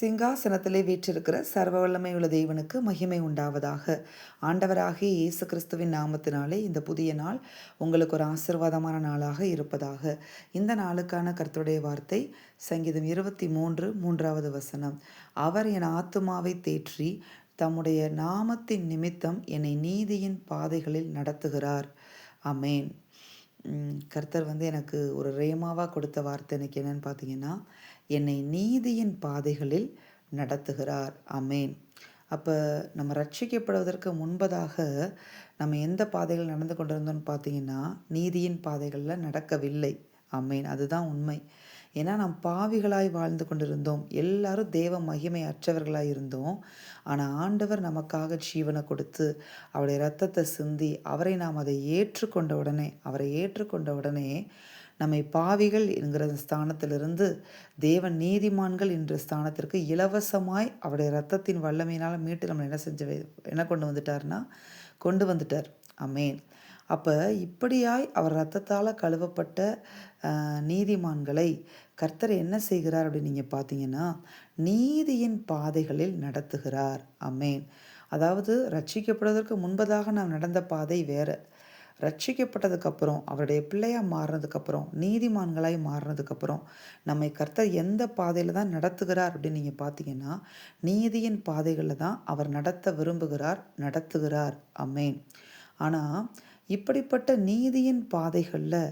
சிங்காசனத்திலே வீற்றிருக்கிற சர்வ வல்லமை உள்ள தேவனுக்கு மகிமை உண்டாவதாக. ஆண்டவராகிய இயேசு கிறிஸ்துவின் நாமத்தினாலே இந்த புதிய நாள் உங்களுக்கு ஒரு ஆசிர்வாதமான நாளாக இருப்பதாக. இந்த நாளுக்கான கர்த்தருடைய வார்த்தை சங்கீதம் இருபத்தி மூன்று மூன்றாவது வசனம். அவர் என் ஆத்துமாவை தேற்றி தம்முடைய நாமத்தின் நிமித்தம் என்னை நீதியின் பாதைகளில் நடத்துகிறார். அமேன் கர்த்தர் வந்து எனக்கு ஒரு ரேமாவாக கொடுத்த வார்த்தை எனக்கு என்னன்னு பார்த்தீங்கன்னா என்னை நீதியின் பாதைகளில் நடத்துகிறார். அமேன் அப்போ நம்ம ரட்சிக்கப்படுவதற்கு முன்பதாக நம்ம எந்த பாதைகள் நடந்து கொண்டிருந்தோம்னு பார்த்தீங்கன்னா நீதியின் பாதைகளில் நடக்கவில்லை. அமேன் அதுதான் உண்மை. ஏன்னா நாம் பாவிகளாய் வாழ்ந்து கொண்டிருந்தோம். எல்லாரும் தேவ மகிமை அற்றவர்களாய் இருந்தோம். ஆனால் ஆண்டவர் நமக்காக ஜீவனை கொடுத்து அவருடைய ரத்தத்தை சிந்தி அவரை நாம் அதை ஏற்றுக்கொண்ட உடனே அவரை ஏற்றுக்கொண்ட உடனே நம்மை பாவிகள் என்கிற ஸ்தானத்திலிருந்து தேவன் நீதிமான்கள் என்ற ஸ்தானத்திற்கு இலவசமாய் அவருடைய ரத்தத்தின் வல்லமையினால் மீட்டு நம்ம என்ன செஞ்ச என்ன கொண்டு வந்துட்டார்னா கொண்டு வந்துட்டார். அமேன் அப்போ இப்படியாய் அவர் ரத்தத்தால் கழுவப்பட்ட நீதிமான்களை கர்த்தர் என்ன செய்கிறார் அப்படின்னு நீங்கள் பார்த்தீங்கன்னா நீதியின் பாதைகளில் நடத்துகிறார். அமேன் அதாவது ரட்சிக்கப்படுவதற்கு முன்பதாக நாம் நடந்த பாதை வேறு. ரட்சிக்கப்பட்டதுக்கப்புறம் அவருடைய பிள்ளையாக மாறினதுக்கப்புறம் நீதிமான்களாய் மாறினதுக்கப்புறம் நம்மை கர்த்தர் எந்த பாதையில் தான் நடத்துகிறார் அப்படின்னு நீங்கள் பார்த்தீங்கன்னா நீதியின் பாதைகளில் தான் அவர் நடத்த விரும்புகிறார் நடத்துகிறார். அமேன் ஆனால் இப்படிப்பட்ட நீதியின் பாதைகளில்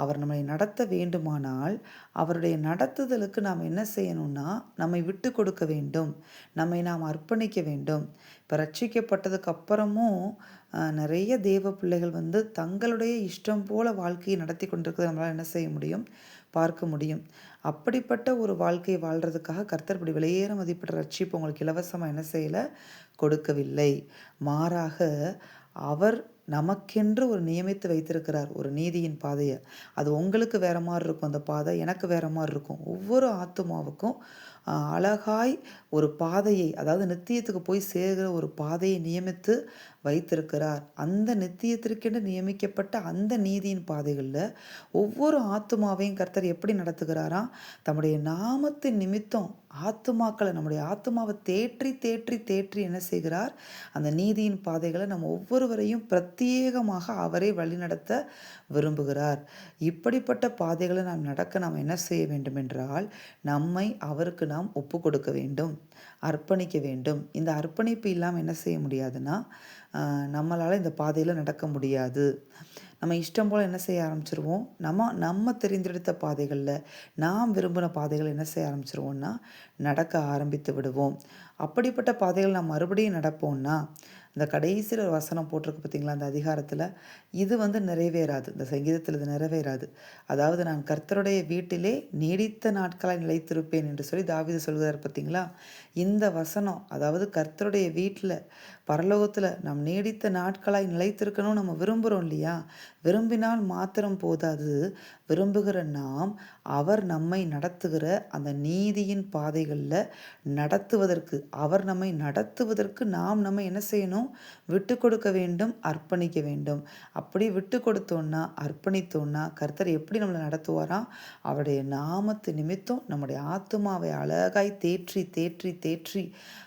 அவர் நம்மை நடத்த வேண்டுமானால் அவருடைய நடத்துதலுக்கு நாம் என்ன செய்யணும்னா நம்மை விட்டு கொடுக்க வேண்டும். நம்மை நாம் அர்ப்பணிக்க வேண்டும். இப்போ ரட்சிக்கப்பட்டதுக்கு அப்புறமும் நிறைய தேவ பிள்ளைகள் வந்து தங்களுடைய இஷ்டம் போல வாழ்க்கையை நடத்தி கொண்டிருக்கிறது நம்மளால் என்ன செய்ய முடியும்? பார்க்க முடியும். அப்படிப்பட்ட ஒரு வாழ்க்கையை வாழ்கிறதுக்காக கர்த்தர் இப்படி விலையேற மதிப்பிட்ட ரட்சிப்பு உங்களுக்கு இலவசமாக என்ன செய்யலை? கொடுக்கவில்லை. மாறாக அவர் நமக்கென்று ஒரு நியமித்து வைத்திருக்கிறார் ஒரு நீதியின் பாதையை. அது உங்களுக்கு வேறு மாதிரி இருக்கும் அந்த பாதை எனக்கு வேறு மாதிரி இருக்கும். ஒவ்வொரு ஆத்துமாவுக்கும் அழகாய் ஒரு பாதையை அதாவது நித்தியத்துக்கு போய் சேர்கிற ஒரு பாதையை நியமித்து வைத்திருக்கிறார். அந்த நித்தியத்திற்கென்று நியமிக்கப்பட்ட அந்த நீதியின் பாதைகளில் ஒவ்வொரு ஆத்துமாவையும் கர்த்தர் எப்படி நடத்துகிறாராம் தம்முடைய நாமத்தின் நிமித்தம் ஆத்துமாக்களை நம்முடைய ஆத்துமாவை தேற்றி தேற்றி தேற்றி என்ன செய்கிறார்? அந்த நீதியின் பாதைகளை நம்ம ஒவ்வொருவரையும் பிரத்யேகமாக அவரே வழிநடத்த விரும்புகிறார். இப்படிப்பட்ட பாதைகளை நாம் நடக்க நாம் என்ன செய்ய வேண்டும் என்றால் நம்மை அவருக்கு நாம் ஒப்பு கொடுக்க வேண்டும் அர்ப்பணிக்க வேண்டும். இந்த அர்ப்பணிப்பு இல்லாமல் என்ன செய்ய முடியாதுன்னா நம்மளால் இந்த பாதையில் நடக்க முடியாது. நம்ம இஷ்டம் போல் என்ன செய்ய ஆரம்பிச்சிருவோம்? நம்ம நம்ம தெரிந்தெடுத்த பாதைகளில் நாம் விரும்பின பாதைகள் என்ன செய்ய ஆரம்பிச்சிருவோம்னா நடக்க ஆரம்பித்து விடுவோம். அப்படிப்பட்ட பாதைகள் நாம் மறுபடியும் நடப்போம்னா இந்த கடைசியில் ஒரு வசனம் போட்டிருக்கு பார்த்தீங்களா? அந்த அதிகாரத்தில் இது வந்து நிறைவேறாது. இந்த சங்கீதத்தில் இது நிறைவேறாது. அதாவது நான் கர்த்தருடைய வீட்டிலே நீடித்த நாட்களாக நிலைத்திருப்பேன் என்று சொல்லி தாவீது சொல்கிறார் பார்த்தீங்களா? இந்த வசனம் அதாவது கர்த்தருடைய வீட்டில் பரலோகத்தில் நாம் நீடித்த நாட்களாய் நிலைத்திருக்கணும் நம்ம விரும்புகிறோம் இல்லையா? விரும்பினால் மாத்திரம் போதாது. விரும்புகிற நாம் அவர் நம்மை நடத்துகிற அந்த நீதியின் பாதைகளில் நடத்துவதற்கு அவர் நம்மை நடத்துவதற்கு நாம் நம்ம என்ன செய்யணும்? விட்டு கொடுக்க வேண்டும் அர்ப்பணிக்க வேண்டும். அப்படி விட்டு கொடுத்தோன்னா அர்ப்பணித்தோன்னா கர்த்தர் எப்படி நம்மளை நடத்துவாராம் அவருடைய நாமத்து நிமித்தம் நம்முடைய ஆத்துமாவை அழகாய் தேற்றி தேற்றி தேற்றி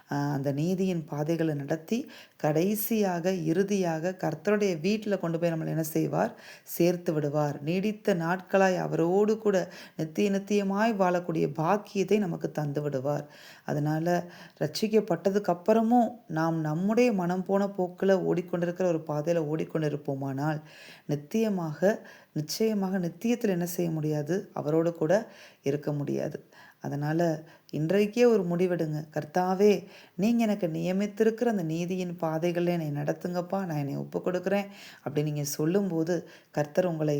அந்த நீதியின் பாதைகளை நடத்தி கடைசியாக இறுதியாக கர்த்தருடைய வீட்டில் கொண்டு போய் நம்மளை என்ன செய்வார்? சேர்த்து விடுவார். நீடித்த நாட்களாய் அவரோடு கூட நித்திய நித்தியமாய் வாழக்கூடிய பாக்கியத்தை நமக்கு தந்து விடுவார். அதனால் ரட்சிக்கப்பட்டதுக்கு அப்புறமும் நாம் நம்முடைய மனம் போன போக்கில் ஓடிக்கொண்டிருக்கிற ஒரு பாதையில் ஓடிக்கொண்டிருப்போமானால் நித்தியமாக நிச்சயமாக நித்தியத்தில் என்ன செய்ய முடியாது? அவரோடு கூட இருக்க முடியாது. அதனால் இன்றைக்கே ஒரு முடிவெடுங்க. கர்த்தாவே நீங்கள் எனக்கு நியமித்திருக்கிற அந்த நீதியின் பாதைகளில் என்னை நடத்துங்கப்பா. நான் என்னை ஒப்பு கொடுக்குறேன். அப்படி நீங்கள் சொல்லும்போது கர்த்தர் உங்களை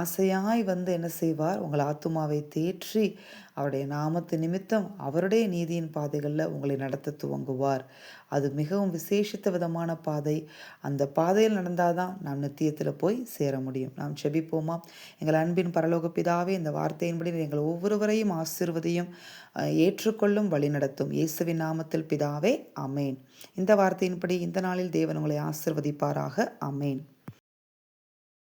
ஆசையாய் வந்து என்ன செய்வார்? உங்கள் ஆத்துமாவை தேற்றி அவருடைய நாமத்து நிமித்தம் அவருடைய நீதியின் பாதைகளில் உங்களை நடத்த துவங்குவார். அது மிகவும் விசேஷித்த விதமான பாதை. அந்த பாதையில் நடந்தாதான் நாம் நித்தியத்தில் போய் சேர முடியும். நாம் செபிப்போமா? எங்கள் அன்பின் பரலோக பிதாவே இந்த வார்த்தையின்படி எங்கள் ஒவ்வொருவரையும் ஆசிர்வதையும். ஏற்றுக்கொள்ளும் வழிநடத்தும் இயேசுவின் நாமத்தில் பிதாவே அமேன் இந்த வார்த்தையின்படி இந்த நாளில் தேவன் உங்களை ஆசிர்வதிப்பாராக அமேன்